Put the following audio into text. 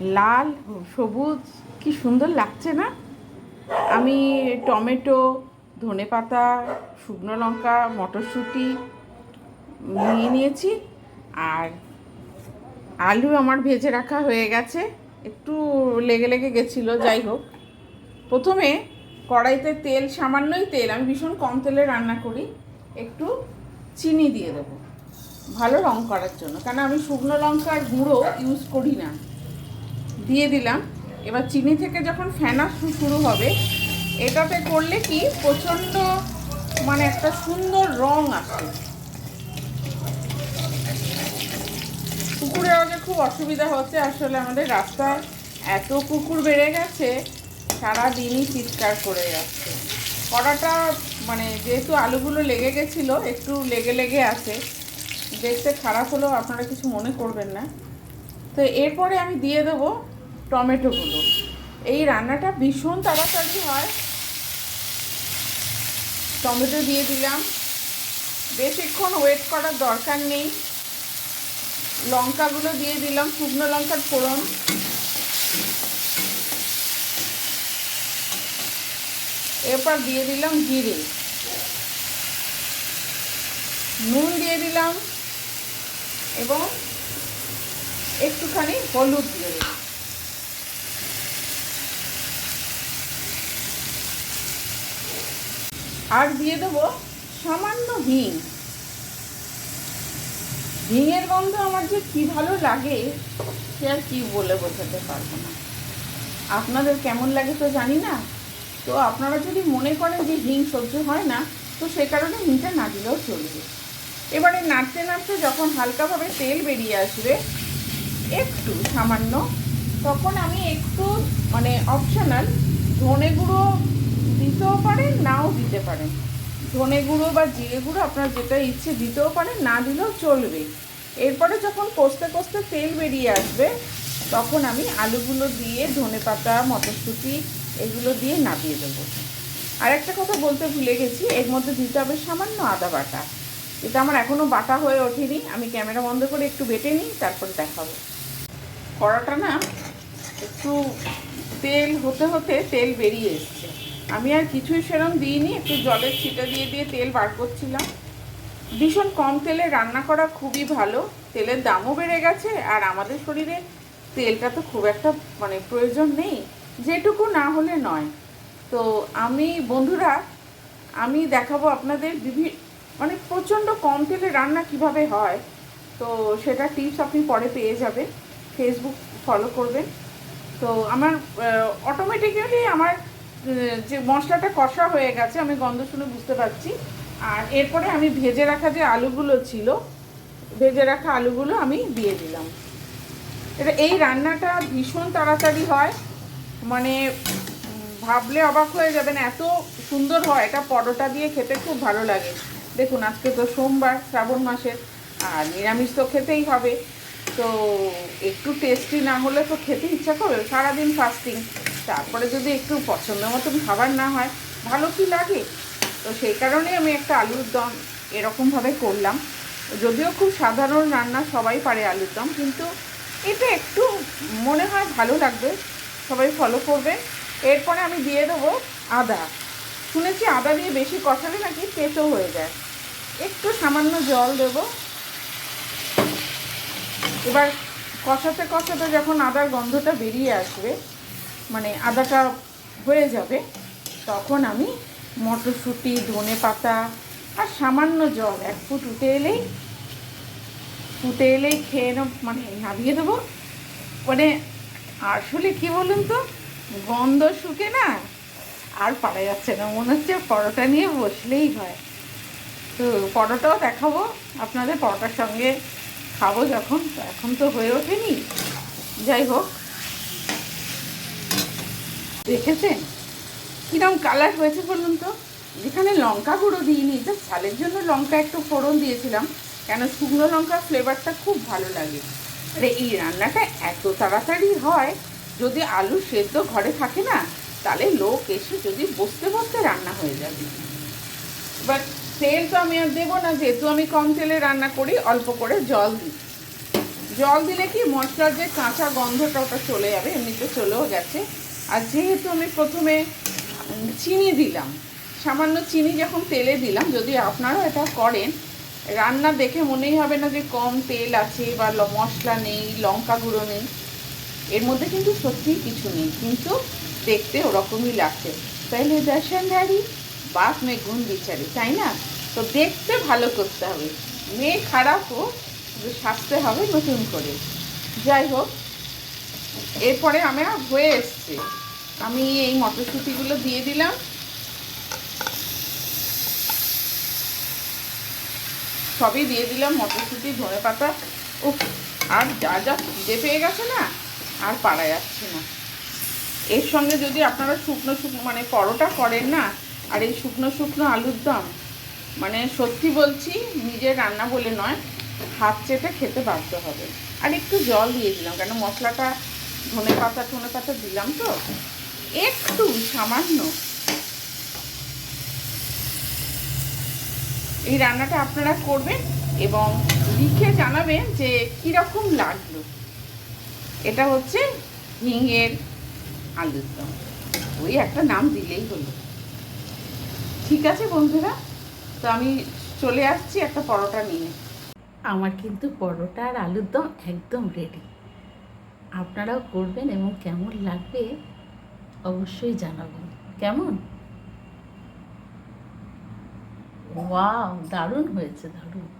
লাল, সবুজ, কি সুন্দর লাগছে না? আমি টমেটো, ধনেপাতা, শুকনো লঙ্কা, মটরশুঁটি নিয়ে নিয়েছি আর আলু আমার ভেজে রাখা হয়ে গেছে। একটু লেগে লেগে গেছিল, যাই হোক। প্রথমে কড়াইতে তেল, সামান্যই তেল, আমি ভীষণ কম তেলে রান্না করি। একটু চিনি দিয়ে দেবো। ভালো রং করার জন্য। কারণ আমি শুকনো লঙ্কার গুঁড়ো ইউজ করি না। দিয়ে দিলাম। এবার চিনি থেকে যখন ফেনা শুরু হবে, এটাতে করলে কি প্রচণ্ড মানে একটা সুন্দর রং আসে। কুকুরের আগে খুব অসুবিধা হচ্ছে। আসলে আমাদের রাস্তায় এত কুকুর বেড়ে গেছে সারাদিনই চিৎকার করে যাচ্ছে। কড়াটা মানে যেহেতু আলুগুলো লেগে গেছিল, একটু লেগে লেগে আছে। দেখতে খারাপ হলেও আপনারা কিছু মনে করবেন না। তো এরপরে আমি দিয়ে দেবো টমেটোগুলো এই রান্নাটা ভীষণ তাড়াতাড়ি হয়। টমেটো দিয়ে দিলাম। বেশিক্ষণ ওয়েট করার দরকার নেই। লঙ্কাগুলো দিয়ে দিলাম, শুকনো লঙ্কার ফোড়ন। এরপর দিয়ে দিলাম জিরে। নুন দিয়ে দিলাম এবং একটুখানি হলুদ দিয়ে দিলাম। আর দিয়ে দেবো সামান্য হিং। হিঙের গন্ধ আমার যে কি ভালো লাগে, সে আর কি বলে বোঝাতে পারব না। আপনাদের কেমন লাগে তো জানি না। তো আপনারা যদি মনে করেন যে হিং সহ্য হয় না, তো সে কারণে হিংটা না দিলেও চলবে। এবারে নাড়তে নাড়তে যখন হালকাভাবে তেল বেরিয়ে আসবে, একটু সামান্য, তখন আমি একটু মানে অপশনাল ধনে গুঁড়ো পারেন, নাও দিতে পারেন। ধনে গুঁড়ো বা জিরে গুঁড়ো আপনার যেটা ইচ্ছে দিতেও পারেন, না দিলেও চলবে। এরপরে যখন কষতে কষতে তেল বেরিয়ে আসবে, তখন আমি আলুগুলো দিয়ে ধনে পাতা, মটরশুঁটি এগুলো দিয়ে নামিয়ে দেবো। আর একটা কথা বলতে ভুলে গেছি, এর মধ্যে দিতে হবে সামান্য আদা বাটা। এটা আমার এখনও বাটা হয়ে ওঠেনি, আমি ক্যামেরা বন্ধ করে একটু বেটে নিই, তারপর দেখাবো। কড়াটা না, একটু তেল, হতে হতে তেল বেরিয়ে এসছে। আমি আর কিছুই সেরম দিইনি, একটু জলের ছিটা দিয়ে দিয়ে তেল বার করছিলাম। ভীষণ কম তেলে রান্না করা খুবই ভালো, তেলের দামও বেড়ে গেছে, আর আমাদের শরীরে তেলটা তো খুব একটা মানে প্রয়োজন নেই, যেটুকু না হলে নয়। তো আমি, বন্ধুরা, আমি দেখাবো আপনাদের বিভি মানে প্রচণ্ড কম তেলে রান্না কীভাবে হয়। তো সেটা টিপস আপনি পরে পেয়ে যাবেন ফেসবুক ফলো করবেন। তো আমার অটোমেটিক্যালি আমার যে মশলাটা কষা হয়ে গেছে, আমি গন্ধ শুনে বুঝতে পারছি। আর এরপরে আমি ভেজে রাখা যে আলুগুলো ছিল, ভেজে রাখা আলুগুলো আমি দিয়ে দিলাম। এটা এই রান্নাটা ভীষণ তাড়াতাড়ি হয়। মানে ভাবলে অবাক হয়ে যাবেন, এত সুন্দর হয়। এটা পরোটা দিয়ে খেতে খুব ভালো লাগে। দেখুন, আজকে তো সোমবার, শ্রাবণ মাসের আর নিরামিষ তো খেতেই হবে। তো একটু টেস্টি না হলে তো খেতে ইচ্ছা করবে সারাদিন ফাস্টিং তারপরে যদি একটু পছন্দ মতন খাবার না হয়, ভালো কি লাগে? তো সেই কারণে আমি একটা আলুর দম এরকমভাবে করলাম। যদিও খুব সাধারণ রান্না, সবাই পারে আলুর দম, কিন্তু এটা একটু মনে হয় ভালো লাগবে, সবাই ফলো করবে। এরপরে আমি দিয়ে দেবো আদা। শুনেছি আদা দিয়ে বেশি কষালে নাকি তেতো হয়ে যায়। একটু সামান্য জল দেবো। এবার কষাতে কষাতে যখন আদার গন্ধটা বেরিয়ে আসবে মানে আদাটা হয়ে যাবে, তখন আমি মটরশুঁটি, ধনে পাতা আর সামান্য জল এক ফুট উঠে এলেই ফুটে এলেই খেয়ে নেব মানে নামিয়ে দেবো। মানে আসলে কি বলুন তো, গন্ধ শুকে না, আর পারা যাচ্ছে না, মনে হচ্ছে পরোটা নিয়ে বসলেই হয়। তো পরোটাও দেখাবো, আপনাদের পরোটার সঙ্গে খাব যখন এখন তো হয়ে ওঠেনি। যাই হোক দেখেছেন? কিরম কালার হয়েছে বলুন তো? যেখানে লঙ্কা গুঁড়ো দিইনি তো ঝালের জন্য লঙ্কা একটু ফোড়ন দিয়েছিলাম, কেন শুকনো লঙ্কার ফ্লেভারটা খুব ভালো লাগে। আরে, এই রান্নাটা এত তাড়াতাড়ি হয়, যদি আলু সেদ্ধ ঘরে থাকে না, তাহলে লোক এসে যদি বসতে বসতে রান্না হয়ে যাবে। এবার তেল তো আমি আর দেবো না, যেহেতু আমি কম তেলে রান্না করি, অল্প করে জল দিই। জল দিলে কি মশলার যে কাঁচা গন্ধটা ওটা চলে যাবে, এমনিতে চলেও গেছে আর যেহেতু আমি প্রথমে চিনি দিলাম, সামান্য চিনি যখন তেলে দিলাম, যদি আপনারাও এটা করেন, রান্না দেখে মনেই হবে না যে কম তেল আছে বা মশলা নেই, লঙ্কা গুঁড়ো নেই। এর মধ্যে কিন্তু সত্যিই কিছু নেই, কিন্তু দেখতে ওরকমই লাগছে। তাইলে দর্শনধারী বাপ মেয়ে গুণ বিচারি, তাই না? তো দেখতে ভালো করতে হবে। মেয়ে খারাপ হোক সাজতে হবে নতুন করে। যাই হোক এরপরে আমার হয়ে এসছে। আমি এই মটরশুঁটিগুলো দিয়ে দিলাম। সবই দিয়ে দিলাম মটরশুঁটি ধনে পাতা উফ, আর যা যা খিদে পেয়ে গেছে না, আর পারা যাচ্ছে না। এর সঙ্গে যদি আপনারা শুকনো শুকনো মানে পরোটা করেন না, আর এই শুকনো শুকনো আলুর দম মানে সত্যি বলছি, নিজের রান্না বলে নয়, হাত চেটে খেতে বাধ্য হবে। আর একটু জল দিয়ে দিলাম, কেন মশলাটা ধনে পাতা ধনে পাতা দিলাম তো। একটু সামান্য। এই রান্নাটা আপনারা করবেন এবং লিখে জানাবেন যে কীরকম লাগল। এটা হচ্ছে হিঙের আলুর দম ওই একটা নাম দিলেই হলো। ঠিক আছে বন্ধুরা, তো আমি চলে আসছি একটা পরোটা নিয়ে। আমার কিন্তু পরোটা আর আলুর দম একদম রেডি আপনারাও করবেন এবং কেমন লাগবে অবশ্যই জানাবেন কেমন? ওয়াও দারুণ হয়েছে দারুণ।